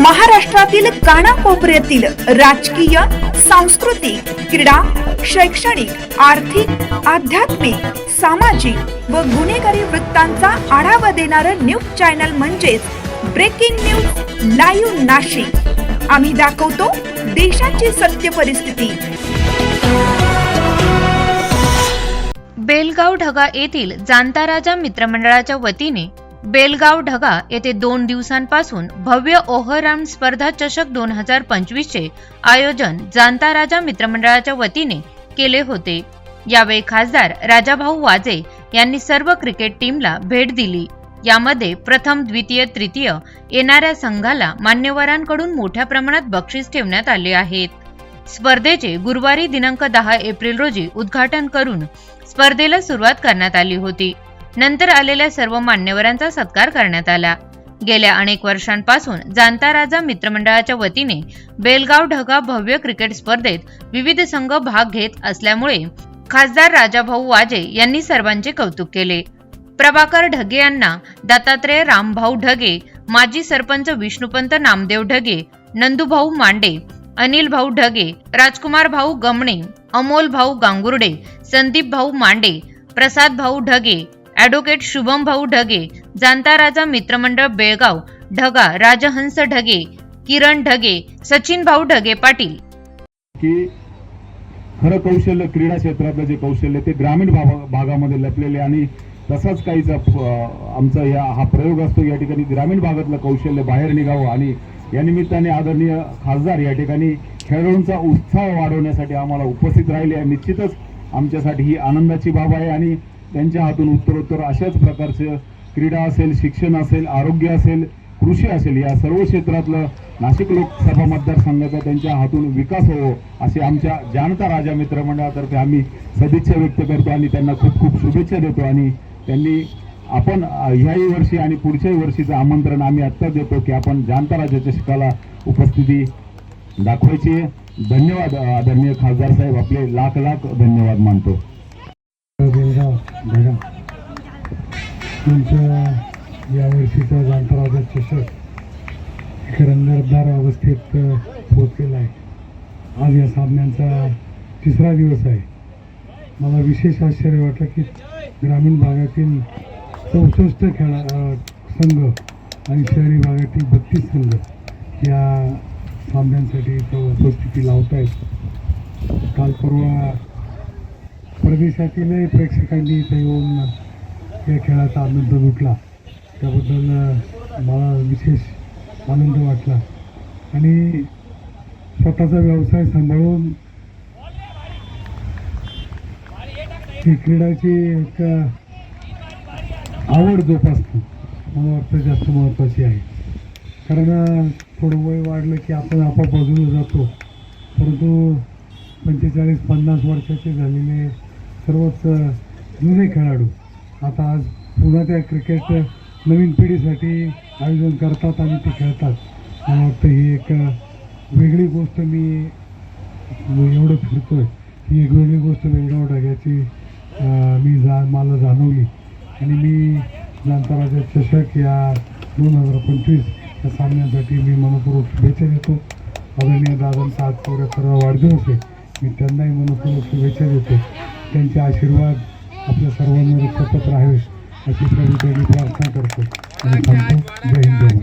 महाराष्ट्रातील कानाकोपऱ्यातील राजकीय सांस्कृतिक क्रीडा शैक्षणिक आर्थिक आध्यात्मिक सामाजिक व गुन्हेगारी वृत्तांचा आढावा देणारं न्यूज चॅनल म्हणजेच ब्रेकिंग न्यूज लाईव्ह नाशिक. आम्ही दाखवतो देशाची सत्य परिस्थिती. बेलगाव ढगा येथील जाणता राजा मित्रमंडळाच्या वतीने बेलगाव ढगा येथे दोन दिवसांपासून भव्य ओहराम स्पर्धा चषक दोन हजार पंचवीसचे आयोजन जाणता राजा मित्रमंडळाच्या वतीने केले होते. यावेळी खासदार राजाभाऊ वाजे यांनी सर्व क्रिकेट टीमला भेट दिली. यामध्ये प्रथम द्वितीय तृतीय येणाऱ्या संघाला मान्यवरांकडून मोठ्या प्रमाणात बक्षीस ठेवण्यात आले आहेत. स्पर्धेचे गुरुवारी दिनांक दहा एप्रिल रोजी उद्घाटन करून स्पर्धेला सुरुवात करण्यात आली होती. नंतर आलेल्या सर्व मान्यवरांचा सत्कार करण्यात आला. गेल्या अनेक वर्षांपासून जाणता राजा मित्रमंडळाच्या वतीने बेलगाव ढगा भव्य क्रिकेट स्पर्धेत विविध संघ भाग घेत असल्यामुळे खासदार राजाभाऊ वाजे यांनी सर्वांचे कौतुक केले. प्रभाकर ढगे यांना दत्तात्रय रामभाऊ ढगे माजी सरपंच विष्णुपंत नामदेव ढगे नंदूभाऊ मांडे अनिल भाऊ ढगे राजकुमार भाऊ गमणे अमोल भाऊ गांगुर्डे संदीप भाऊ मांडे प्रसाद भाऊ ढगे ॲडव्होकेट शुभम भाऊ ढगे जाणता राजा मित्रमंडळ बेळगाव ढगा राजहंस ढगे किरण ढगे सचिन भाऊ ढगे पाटील. की खरं कौशल्य क्रीडा क्षेत्रातलं जे कौशल्य ते ग्रामीण भागा- भागामध्ये लपलेले आणि तसाच काहीचा आमचा या हा प्रयोग असतो या ठिकाणी ग्रामीण भागातलं कौशल्य बाहेर निघावं आणि या निमित्ताने आदरणीय खासदार या ठिकाणी खेळाडूंचा उत्साह वाढवण्यासाठी आम्हाला उपस्थित राहिले निश्चितच आमच्यासाठी ही आनंदाची बाब आहे आणि त्यांच्या हातून उत्तरोत्तर अशाच प्रकारचं क्रीडा असेल शिक्षण असेल आरोग्य असेल कृषी असेल या सर्व क्षेत्रातलं नाशिक लोकसभा मतदारसंघाचा त्यांच्या हातून विकास होवो असे आमच्या जानता राजा मित्र मंडळातर्फे आम्ही सदिच्छा व्यक्त करतो आणि त्यांना खूप खूप शुभेच्छा देतो. आणि त्यांनी आपण ह्याही वर्षी आणि पुढच्याही वर्षीचं आमंत्रण आम्ही आत्ता देतो की आपण जानता राजाच्या शिकाला उपस्थिती दाखवायची. आहे. धन्यवाद आदरणीय खासदार साहेब. आपले लाख लाख धन्यवाद मानतो. बघा तुमच्या यावर्षीचा जांतराजा चषक एक रंगतदार अवस्थेत पोचलेला आहे. आज या सामन्यांचा तिसरा दिवस आहे. मला विशेष आश्चर्य वाटलं की ग्रामीण भागातील चौसष्ट खेळा संघ आणि शहरी भागातील बत्तीस संघ या सामन्यांसाठी उपस्थिती लावत आहेत काल परवा परदेशातीलही प्रेक्षकांनी इथे येऊन या खेळाचा आनंद लुटला. त्याबद्दल मला विशेष आनंद वाटला. आणि स्वतःचा व्यवसाय सांभाळून ही क्रीडाची एक आवड जोपासणं मला वाटतं जास्त महत्त्वाची आहे. कारण थोडं वय वाढलं की आपण आपोआप बाजूला जातो. परंतु पंचेचाळीस पन्नास वर्षाचे झालेले सर्वच जुने खेळाडू. आता आज पुन्हा त्या क्रिकेट नवीन पिढीसाठी आयोजन करतात आणि ते खेळतात. मला वाटतं ही एक वेगळी गोष्ट मी एवढं फिरतो आहे ही एक वेगळी गोष्ट वेगळ्या ढग्याची मी जा मला जाणवली. आणि मी जांताराजा चषक या दोन हजार पंचवीस या सामन्यासाठी मी मनपूर्वक शुभेच्छा देतो. आदरणीय दादांचा आज सर्व वाढदिवस आहे. मी त्यांनाही मनपूर्वक शुभेच्छा देतो. त्यांचे आशीर्वाद आपल्या सर्वांवर सतत राहावे अशी प्रभूची प्रार्थना करतो. आणि थांबतो. जय हिंद.